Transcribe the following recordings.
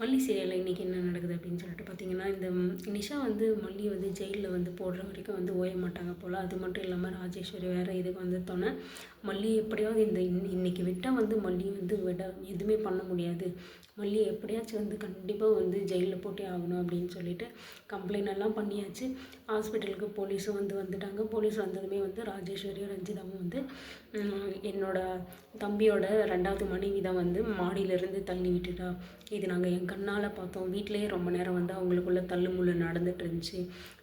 மல்லி சீரியலில் இன்றைக்கி என்ன நடக்குது அப்படின்னு சொல்லிட்டு பார்த்தீங்கன்னா இந்த நிஷா வந்து மல்லி வந்து ஜெயிலில் வந்து போடுற வரைக்கும் வந்து ஓய மாட்டாங்க போல். அது மட்டும் இல்லாமல் ராஜேஸ்வரி வேறு இதுக்கு வந்துட்டோன்னே மல்லி எப்படியாவது இந்த இன்னி இன்னைக்கு விட்டால் வந்து மல்லி வந்து விட எதுவுமே பண்ண முடியாது. மல்லி எப்படியாச்சும் வந்து கண்டிப்பாக வந்து ஜெயிலில் போட்டே ஆகணும் அப்படின்னு சொல்லிட்டு கம்ப்ளைண்ட் எல்லாம் பண்ணியாச்சு. ஹாஸ்பிட்டலுக்கு போலீஸும் வந்து வந்துட்டாங்க. போலீஸ் வந்ததுமே வந்து ராஜேஸ்வரியும் ரஞ்சிதாவும் வந்து என்னோட தம்பியோட ரெண்டாவது மனைவி தான் வந்து மாடியிலேருந்து தள்ளி விட்டுட்டா. இது நாங்கள் என் கண்ணால் பார்த்தோம். வீட்டிலேயே ரொம்ப நேரம் வந்து அவங்களுக்குள்ள தள்ளுமுள்ளு நடந்துட்டு இருந்துச்சு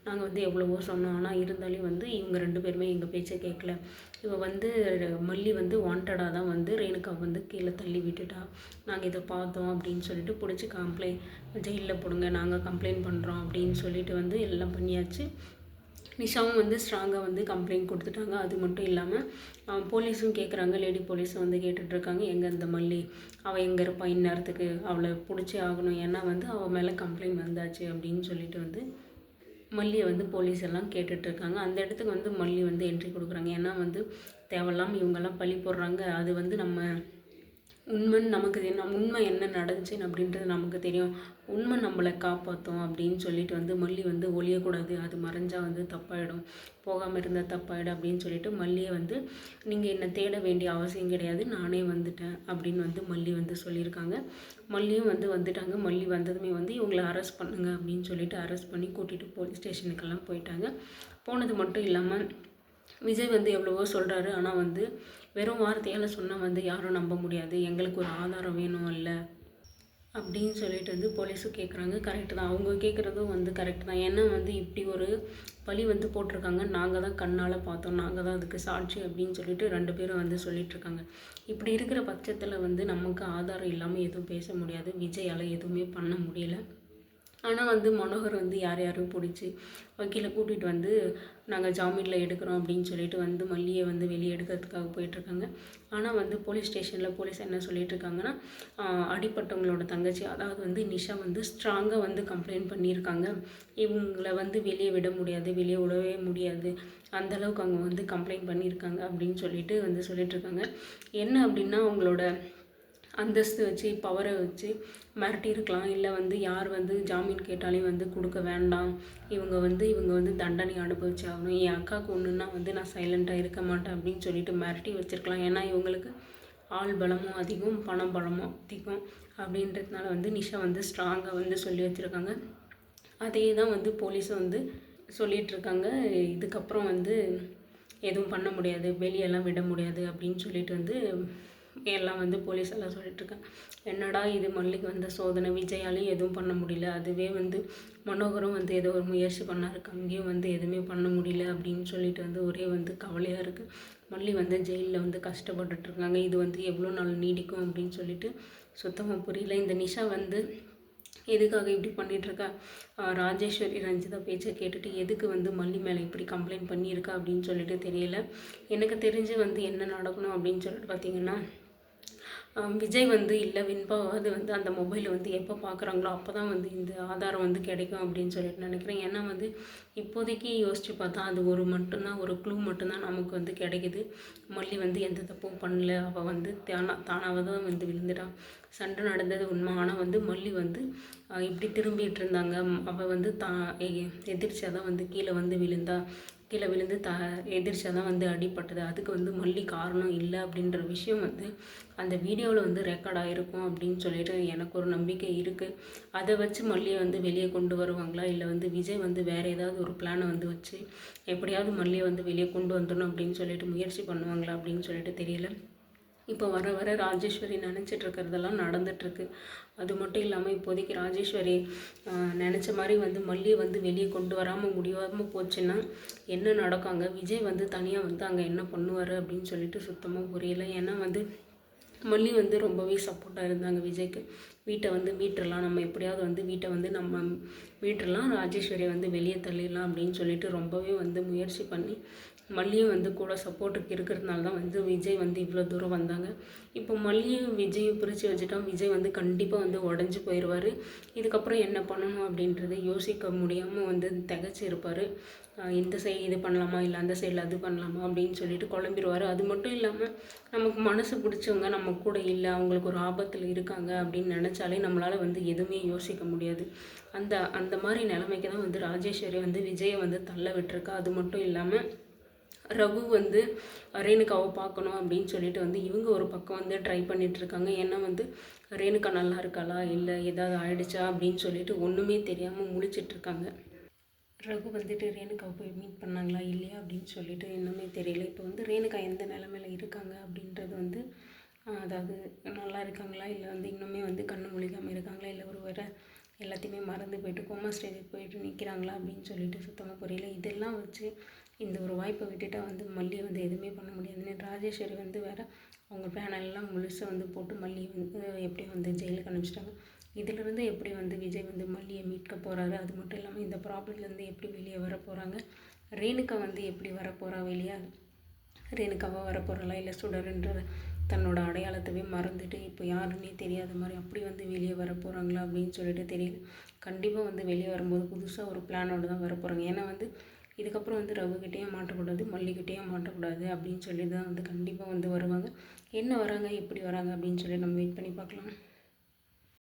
நாங்கள் வந்து எவ்வளவோ சொன்னோம். ஆனால் இருந்தாலும் வந்து இவங்க ரெண்டு பேருமே எங்கள் பேச்சை கேட்கல இவள் வந்து மல்லி வந்து வாண்டடாக தான் வந்து ரேணுகா வந்து கீழே தள்ளி விட்டுட்டா. நாங்கள் இதை பார்த்தோம் அப்படின்னு சொல்லிட்டு பிடிச்சி கம்ப்ளைண்ட் ஜெயிலில் போடுங்க. நாங்கள் கம்ப்ளைண்ட் பண்ணுறோம் அப்படின்னு சொல்லிட்டு வந்து எல்லாம் பண்ணியாச்சு. நிஷாவும் வந்து ஸ்ட்ராங்காக வந்து கம்ப்ளைண்ட் கொடுத்துட்டாங்க. அது மட்டும் இல்லாமல் போலீஸும் கேட்குறாங்க லேடி போலீஸும் வந்து கேட்டுட்ருக்காங்க. எங்கே இந்த மல்லி? அவள் எங்கே இருப்பா? இந்நேரத்துக்கு அவளை பிடிச்சே ஆகணும். ஏன்னா வந்து அவள் மேலே கம்ப்ளைண்ட் வந்தாச்சு அப்படின்னு சொல்லிட்டு வந்து மல்லியை வந்து போலீஸ் எல்லாம் கேட்டுட்ருக்காங்க. அந்த இடத்துக்கு வந்து மல்லி வந்து என்ட்ரி கொடுக்குறாங்க. ஏன்னா வந்து தேவையில்லாமல் இவங்கெல்லாம் பழி போடுறாங்க. அது வந்து நம்ம உண்மைன்னு நமக்கு தெரியும் உண்மை என்ன நடந்துச்சுன்னு அப்படின்றது நமக்கு தெரியும். உண்மை நம்மளை காப்பாற்றும் அப்படின்னு சொல்லிட்டு வந்து மல்லி வந்து ஒளியக்கூடாது. அது மறைஞ்சால் வந்து தப்பாயிடும். போகாமல் இருந்தால் தப்பாயிடும் அப்படின்னு சொல்லிட்டு மல்லியை வந்து நீங்கள் என்னை தேட வேண்டிய அவசியம் கிடையாது. நானே வந்துட்டேன். அப்படின்னு வந்து மல்லி வந்து சொல்லியிருக்காங்க. மல்லியும் வந்து வந்துட்டாங்க. மல்லி வந்ததுமே வந்து இவங்களை அரெஸ்ட் பண்ணுங்க. அப்படின்னு சொல்லிட்டு அரெஸ்ட் பண்ணி கூட்டிகிட்டு போலீஸ் ஸ்டேஷனுக்கெல்லாம் போயிட்டாங்க. போனது மட்டும் இல்லாமல் விஜய் வந்து எவ்வளவோ சொல்கிறாரு ஆனால் வந்து வெறும் வார்த்தையால் சொன்னால் வந்து யாரும் நம்ப முடியாது. எங்களுக்கு ஒரு ஆதாரம் வேணும் இல்லை அப்படின்னு சொல்லிட்டு வந்து போலீஸும் கேட்குறாங்க கரெக்டு தான். அவங்க கேட்குறதும் வந்து கரெக்டு தான். ஏன்னா வந்து இப்படி ஒரு பழி வந்து போட்டிருக்காங்க. நாங்கள் தான் கண்ணால் பார்த்தோம். நாங்கள் தான் அதுக்கு சாட்சி அப்படின்னு சொல்லிட்டு ரெண்டு பேரும் வந்து சொல்லிகிட்ருக்காங்க இப்படி இருக்கிற பட்சத்தில் வந்து நமக்கு ஆதாரம் இல்லாமல் எதுவும் பேச முடியாது. விஜயால் எதுவுமே பண்ண முடியல. ஆனால் வந்து மனோகர் வந்து யார் யாரும் பிடிச்சி வக்கீலை கூட்டிகிட்டு வந்து நாங்கள் ஜாமீனில் எடுக்கிறோம் அப்படின்னு சொல்லிட்டு வந்து மல்லியை வந்து வெளியே எடுக்கிறதுக்காக போயிட்டுருக்காங்க. ஆனால் வந்து போலீஸ் ஸ்டேஷனில் போலீஸ் என்ன சொல்லிட்டு இருக்காங்கன்னா அடிப்பட்டவங்களோட தங்கச்சி அதாவது வந்து நிஷா வந்து ஸ்ட்ராங்காக வந்து கம்ப்ளைண்ட் பண்ணியிருக்காங்க. இவங்களை வந்து வெளியே விட முடியாது வெளியே விடவே முடியாது. அந்த அளவுக்கு அவங்க வந்து கம்ப்ளைண்ட் பண்ணியிருக்காங்க அப்படின்னு சொல்லிட்டு வந்து சொல்லிகிட்ருக்காங்க என்ன அப்படின்னா அவங்களோட அந்தஸ்து வச்சு பவரை வச்சு மிரட்டியிருக்கலாம் இல்லை வந்து யார் வந்து ஜாமீன் கேட்டாலே வந்து கொடுக்க வேண்டாம். இவங்க வந்து இவங்க வந்து தண்டனை அனுபவிச்சு ஆகணும் என் அக்காவுக்கு ஒன்றுன்னா வந்து நான் சைலண்ட்டாக இருக்க மாட்டேன் அப்படின்னு சொல்லிட்டு மிரட்டி வச்சுருக்கலாம். ஏன்னா இவங்களுக்கு ஆள் பலமும் அதிகம் பணம் பலமும் அதிகம் அப்படின்றதுனால வந்து நிஷா வந்து ஸ்ட்ராங்காக வந்து சொல்லி வச்சுருக்காங்க. அதே தான் வந்து போலீஸும் வந்து சொல்லிகிட்ருக்காங்க இதுக்கப்புறம் வந்து எதுவும் பண்ண முடியாது. வெளியெல்லாம் விட முடியாது அப்படின்னு சொல்லிட்டு வந்து எல்லாம் வந்து போலீஸ் எல்லாம் சொல்லிட்டுருக்காங்க என்னடா இது மல்லிக்கு வந்த சோதனை விஜயாலையும் எதுவும் பண்ண முடியல. அதுவே வந்து மனோகரும் வந்து ஏதோ ஒரு முயற்சி பண்ணாரு. அங்கேயும் வந்து எதுவுமே பண்ண முடியல அப்படின்னு சொல்லிட்டு வந்து ஒரே வந்து கவலையாக இருக்குது மல்லி வந்து ஜெயிலில் வந்து கஷ்டப்பட்டுட்டு இருக்காங்க. இது வந்து எவ்வளோ நாள் நீடிக்கும் அப்படின்னு சொல்லிட்டு சுத்தமாக புரியல. இந்த நிஷா வந்து எதுக்காக இப்படி பண்ணிகிட்ருக்கா ராஜேஸ்வரி ரஞ்சிதா பேச்சை கேட்டுட்டு எதுக்கு வந்து மல்லி மேலே இப்படி கம்ப்ளைண்ட் பண்ணியிருக்கா அப்படின்னு சொல்லிட்டு தெரியல. எனக்கு தெரிஞ்சு வந்து என்ன நடக்கணும் அப்படின்னு சொல்லிட்டு பார்த்தீங்கன்னா விஜய் வந்து இல்லை வின்பாவது வந்து அந்த மொபைலை வந்து எப்போ பார்க்குறாங்களோ அப்போ தான் வந்து இந்த ஆதாரம் வந்து கிடைக்கும் அப்படின்னு சொல்லிட்டு நினைக்கிறேன். ஏன்னா வந்து இப்போதைக்கு யோசித்து பார்த்தா அது ஒரு மட்டும்தான் ஒரு க்ளூ மட்டும்தான் நமக்கு வந்து கிடைக்குது. மல்லி வந்து எந்த தப்பும் பண்ணல. அவள் வந்து தானா தானாக தான் வந்து விழுந்துட்டான் சண்டை நடந்தது உண்மை. ஆனால் வந்து மல்லி வந்து இப்படி திரும்பிட்டு இருந்தாங்க. அவள் வந்து தா எதிர்ச்சியாக தான் வந்து கீழே வந்து விழுந்தா. கீழே விழுந்து த எதிர்ச்சா தான் வந்து அடிப்பட்டது அதுக்கு வந்து மல்லி காரணம் இல்லை அப்படின்ற விஷயம் வந்து அந்த வீடியோவில் வந்து ரெக்கார்ட் ஆகிருக்கும் அப்படின்னு சொல்லிட்டு எனக்கு ஒரு நம்பிக்கை இருக்குது அதை வச்சு மல்லியை வந்து வெளியே கொண்டு வருவாங்களா? இல்லை வந்து விஜய் வந்து வேறு ஏதாவது ஒரு பிளானை வந்து வச்சு எப்படியாவது மல்லியை வந்து வெளியே கொண்டு வந்துடணும் அப்படின்னு சொல்லிட்டு முயற்சி பண்ணுவாங்களா அப்படின்னு சொல்லிட்டு தெரியல. இப்போ வர வர ராஜேஸ்வரி நினச்சிட்டு இருக்கிறதெல்லாம் நடந்துட்டுருக்கு. அது மட்டும் இல்லாமல் இப்போதைக்கு ராஜேஸ்வரி நினச்ச மாதிரி வந்து மல்லியை வந்து வெளியே கொண்டு வராமல் முடியாமல் போச்சுன்னா என்ன நடக்கும்? அங்கே விஜய் வந்து தனியாக வந்து அங்கே என்ன பண்ணுவார் அப்படின்னு சொல்லிட்டு சுத்தமாக புரியல. ஏன்னா வந்து மல்லி வந்து ரொம்பவே சப்போர்ட்டாக இருந்தாங்க விஜய்க்கு. வீட்டை வந்து மீட்டுறலாம் நம்ம எப்படியாவது வந்து வீட்டை வந்து நம்ம மீட்டுறலாம் ராஜேஸ்வரியை வந்து வெளியே தள்ளிடலாம் அப்படின்னு சொல்லிட்டு ரொம்பவே வந்து முயற்சி பண்ணி மல்லியும் வந்து கூட சப்போர்ட்டுக்கு இருக்கிறதுனால தான் வந்து விஜய் வந்து இவ்வளோ தூரம் வந்தாங்க. இப்போ மல்லியும் விஜயும் பிரித்து வச்சுட்டா விஜய் வந்து கண்டிப்பாக வந்து உடஞ்சி போயிடுவார் இதுக்கப்புறம் என்ன பண்ணணும் அப்படின்றத யோசிக்க முடியாமல் வந்து திகச்சு இருப்பார். இந்த சைடு இது பண்ணலாமா? இல்லை அந்த சைடில் அது பண்ணலாமா? அப்படின்னு சொல்லிட்டு குழம்பிடுவார். அது மட்டும் இல்லாமல் நமக்கு மனசு பிடிச்சவங்க நம்ம கூட இல்லை அவங்களுக்கு ஒரு ஆபத்தில் இருக்காங்க அப்படின்னு நினச்சாலே நம்மளால் வந்து எதுவுமே யோசிக்க முடியாது. அந்த அந்த மாதிரி நிலைமைக்கு தான் வந்து ராஜேஸ்வரி வந்து விஜயை வந்து தள்ள விட்டுருக்கா. அது மட்டும் இல்லாமல் ரகு வந்து ரேணுகாவை பார்க்கணும் அப்படின்னு சொல்லிட்டு வந்து இவங்க ஒரு பக்கம் வந்து ட்ரை பண்ணிகிட்ருக்காங்க இருக்காங்க ஏன்னா வந்து ரேணுகா நல்லா இருக்காளா? இல்லை ஏதாவது ஆயிடுச்சா? அப்படின்னு சொல்லிட்டு ஒன்றுமே தெரியாமல் முழிச்சிட்ருக்காங்க ரகு வந்துட்டு ரேணுகாவை போய் மீட் பண்ணாங்களா? இல்லையா? அப்படின்னு சொல்லிட்டு இன்னுமே தெரியல. இப்போ வந்து ரேணுகா எந்த நிலமையில இருக்காங்க அப்படின்றது வந்து அதாவது நல்லா இருக்காங்களா? இல்லை வந்து இன்னுமே வந்து கண்ணு முழிக்காமல் இருக்காங்களா? இல்லை ஒரு வர எல்லாத்தையுமே மறந்து போயிட்டு கோமா ஸ்டேஜுக்கு போயிட்டு நிற்கிறாங்களா அப்படின்னு சொல்லிட்டு சுத்தமாக புரியல. இதெல்லாம் வச்சு இந்த ஒரு வாய்ப்பை விட்டுட்டால் வந்து மல்லியை வந்து எதுவுமே பண்ண முடியாதுன்னு ராஜேஸ்வரி வந்து வேறு அவங்க பேனல்லாம் முழுசாக வந்து போட்டு மல்லி வந்து எப்படி வந்து ஜெயிலுக்கு அனுப்பிச்சிட்டாங்க. இதிலிருந்து எப்படி வந்து விஜய் வந்து மல்லியை மீட்க போகிறாரு அது மட்டும் இல்லாமல் இந்த ப்ராப்ளம்லேருந்து எப்படி வெளியே வர போகிறாங்க ரேணுக்கா வந்து எப்படி வர போகிறா வெளியே? ரேணுக்காவாக வர போகிறாளா இல்லை சுடருன்ற தன்னோட அடையாளத்தவே மறந்துட்டு இப்போ யாருன்னே தெரியாத மாதிரி அப்படி வந்து வெளியே வர போகிறாங்களா அப்படின்னு சொல்லிட்டு தெரியல. கண்டிப்பாக வந்து வெளியே வரும்போது புதுசாக ஒரு பிளானோடு தான் வர போகிறாங்க ஏன்னா வந்து இதுக்கப்புறம் வந்து ரவுகிட்டேயும் மாட்டக்கூடாது மல்லிகிட்டேயும் மாட்டக்கூடாது அப்படின்னு சொல்லி தான் வந்து கண்டிப்பாக வந்து வருவாங்க. என்ன வராங்க எப்படி வராங்க அப்படின்னு சொல்லி நம்ம வெயிட் பண்ணி பார்க்கலாம்.